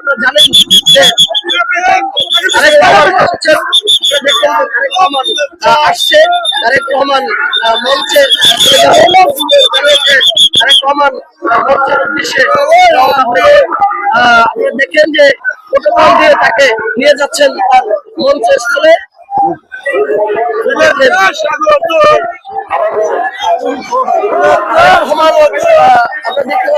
আপনারা জানেন যে আসছে রহমান দেখেন যে প্রোটোকল দিয়ে তাকে নিয়ে যাচ্ছেন তার মঞ্চস্থলে। আহ, দেখতে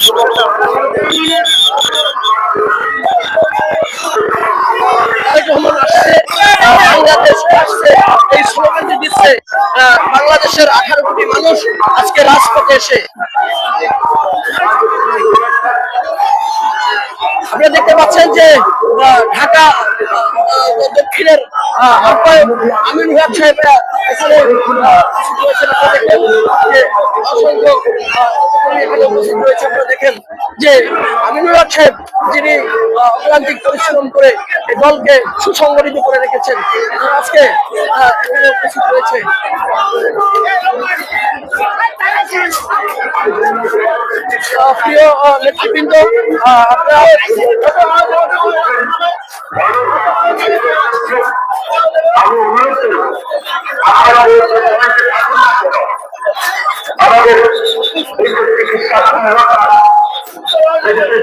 এই বাংলাদেশের আঠারো কোটি মানুষ আজকে রাজপথে এসে আপনারা দেখতে পাচ্ছেন যে ঢাকা দক্ষিণের আহ্বায়ক আমিন সাহেবরা এখানে অসংখ্য দেখেন যে আমিনুল হক সাহেব যিনি অক্লান্তিক পরিশ্রম করে এই দলকে সুসংগঠিত করে রেখেছেন আজকে এখানে উপস্থিত রয়েছে। প্রিয় নেতৃবৃন্দ আপনারা আমি অনুরোধ করি আপনারা আমাদের চিকিৎসা রক্ষা এদেশের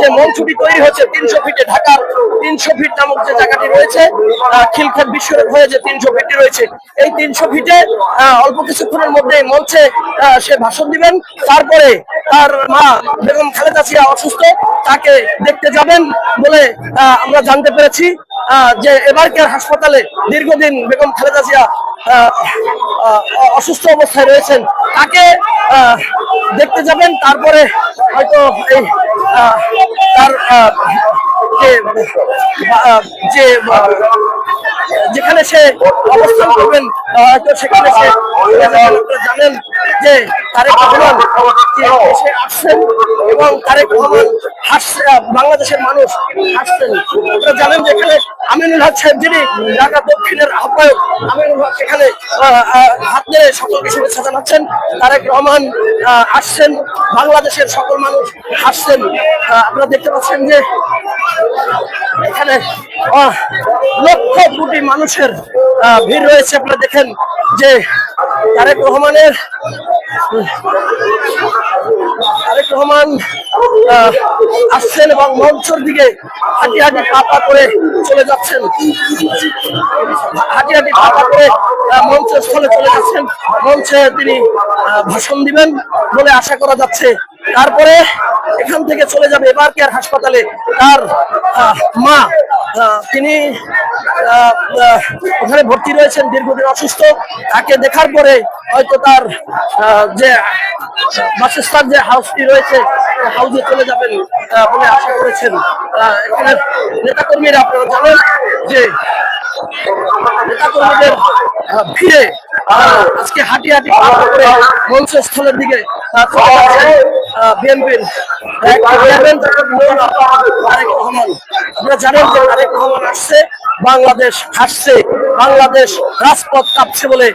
যে মঞ্চটি তৈরি হয়েছে তিনশো ফিটে ঢাকার তিনশো ফিট নামক যে জায়গাটি রয়েছে খিলক্ষেত বিশ্বরোড হয়ে যে তিনশো ফিটটি রয়েছে এই তিনশো ফিটে অল্প কিছুক্ষণের মধ্যে মঞ্চে সে ভাষণ দিবেন। তারপরে তার মা বেগম খালেদা জিয়া অসুস্থ তাকে দেখতে যাবেন বলে আমরা জানতে পেরেছি যে এবারকার হাসপাতালে দীর্ঘদিন বেগম খালেদা আহ, অসুস্থ অবস্থায় রয়েছেন। তাকে দেখতে যাবেন, তারপরে হয়তো এই তার যে যেখানে সে অবস্থান করবেন হয়তো সেখানে সে জানেন যে তারেক রহমান দেশে আসছেন এবং তারেক রহমান হাসছে বাংলাদেশের মানুষ হাসছেন। আপনারা জানেন যে এখানে আমিনুল হক সাহেব, যিনি ঢাকা দক্ষিণের আহ্বায়ক, আমিনুল হক এখানে হাত নিয়ে সকলকে শুভেচ্ছা জানাচ্ছেন। তারেক রহমান আসছেন। বাংলাদেশের সকল মানুষ আসছেন। আপনারা দেখতে পাচ্ছেন যে এখানে লক্ষ কোটি মানুষের ভিড় রয়েছে। আপনারা দেখেন যে তারেক রহমানের রহমান আসছেন এবং মঞ্চর দিকে হাঁটি হাঁটি পা পা করে চলে যাচ্ছেন। হাঁটি হাঁটি পা পা করে আহ, মঞ্চের স্থলে চলে যাচ্ছেন। মঞ্চে তিনি ভাষণ দিবেন বলে আশা করা যাচ্ছে। তারপরে এখান থেকে চলে যাবে এবার কেয়ার হাসপাতালে তার মা। তিনি ওখানে ভর্তি রয়েছেন, দীর্ঘদিন অসুস্থ। তাকে দেখার পরে হয়তো তার যে বাসস্থান যে হাউসটি রয়েছে হাউসে চলে যাবেন বলে আশা করেছেন। এখানে নেতাকর্মীরা আপনারা জানেন যে নেতাকর্মীদের ভিড়ে আজকে হাঁটি হাঁটি করে মঞ্চস্থলের দিকে বিএনপির জানেন যে তারেক রহমান আসছে। বাংলাদেশ হাসছে বাংলাদেশ রাজপথ কাঁপছে বলে